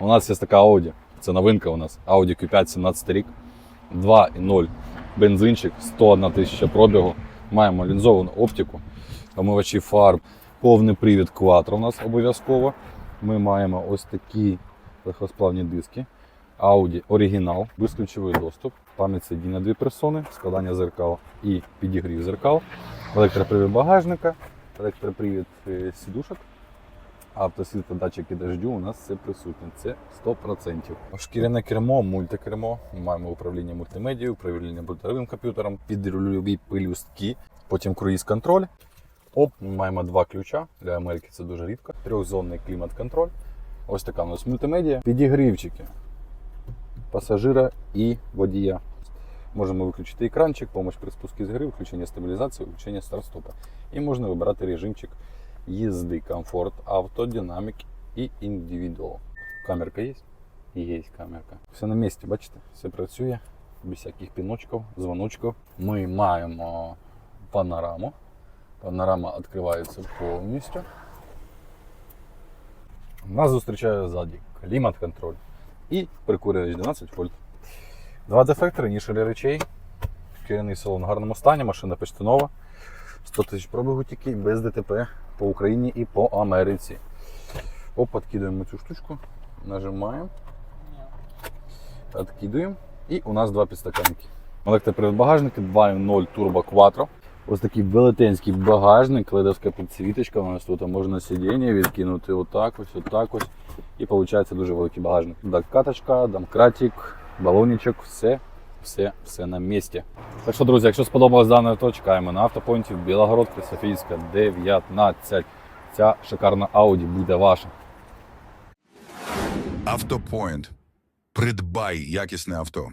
У нас є така Audi. Це новинка у нас. Audi Q5 17 рік. 2,0 бензинчик, 101 тисяча пробігу. Маємо лінзовану оптику, омивачі фар, повний привід Quattro у нас обов'язково. Ми маємо ось такі легкосплавні диски. Audi оригінал, безключовий доступ, пам'ять сидінь на дві персони, складання зеркал і підігрів зеркал, електропривід багажника, електропривід е, сідушок, автосвітло, датчики дождю у нас все присутнє. Це 100%. Шкіряне кермо, мультикермо. Ми маємо управління мультимедією, управління бортовим комп'ютером, підрульові пелюстки, потім круїз-контроль. Оп, ми маємо два ключа. Для Америки це дуже рідко. Трьохзонний клімат-контроль. Ось така у нас мультимедіа. Підігрівчики пасажира і водія. Можемо виключити екранчик, помощь при спуску з гри, включення стабілізації, включення старт-стопа. І можна вибирати режимчик їзди, комфорт, авто, динамік і індивідуал. Камерка є? Є камерка. Все на місці, бачите? Все працює без всяких піночків, дзвоночків. Ми маємо панораму. Панорама відкривається повністю. Нас зустрічає ззаді клімат-контроль і прикурювач 12 вольт. Два дефектори, нішелі речей. Шкіряний салон в гарному стані, машина почти нова. 100 тисяч пробігу тільки без ДТП по Україні і по Америці. Оп, відкидуємо цю штучку, нажимаємо, відкидуємо. І у нас два підстаканники. Електропривід багажники 2.0 Turbo Quattro. Ось такий велетенський багажник, ледовська підсвіточка. У нас тут можна сидіння відкинути отак ось, отак ось. І виходить дуже великий багажник. Докаточка, домкратик, балончик, все, все, все на місці. Так що, друзі, якщо сподобалось дане авто, чекаємо на автопонті в Білогородка, Софійська, 19. Ця шикарна ауді буде ваша. Автопоінт. Придбай якісне авто.